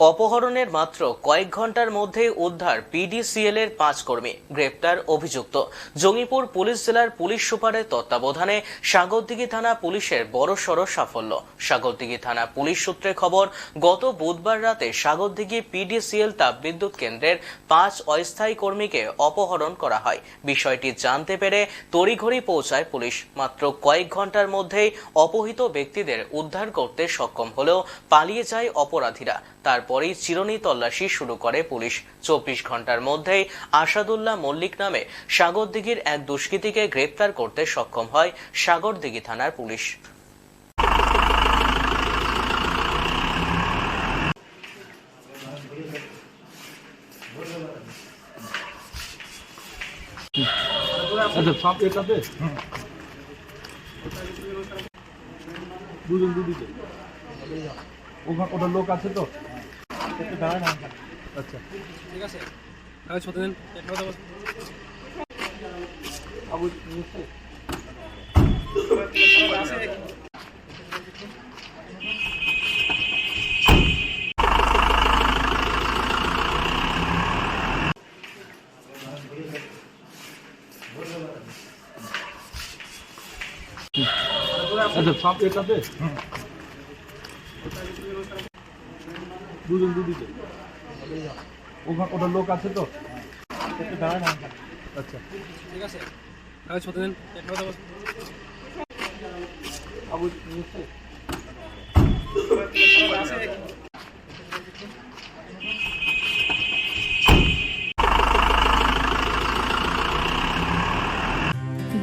অপহরণের মাত্র কয়েক ঘণ্টার মধ্যে উদ্ধার পিডিসিএল এর পাঁচ কর্মী গ্রেপ্তার অভিযুক্ত। জঙ্গিপুর পুলিশ জেলার পুলিশ সুপারের তত্ত্বাবধানে সাগরদিঘি থানা পুলিশের বড়সড় সাফল্য। সাগরদিঘি থানা পুলিশ সূত্রে খবর, গত বুধবার রাতে সাগরদিঘি পিডিসিএল তাপবিদ্যুৎ কেন্দ্রের পাঁচ অস্থায়ী কর্মীকে অপহরণ করা হয়। বিষয়টি জানতে পেরে তড়িঘড়ি পৌঁছায় পুলিশ। মাত্র কয়েক ঘণ্টার মধ্যেই অপহৃত ব্যক্তিদের উদ্ধার করতে সক্ষম হলেও পালিয়ে যায় অপরাধীরা। তারপরেই চিরনি তল্লাশি শুরু করে পুলিশ। চব্বিশ ঘণ্টার মধ্যেই আসাদুল্লাহ মল্লিক নামে সাগরদিঘির এক দুষ্কৃতীকে গ্রেপ্তার করতে সক্ষম হয় সাগরদিঘি থানার পুলিশ। আচ্ছা দুজন দুদিকে? ওখানে, ওটা লোক আছে তো? একটু আচ্ছা ঠিক আছে নিচ্ছে আচ্ছা সব এটাতে? দুজন দুদিকে। ওটা লোক আছে তো? আচ্ছা। ঠিক আছে। আবু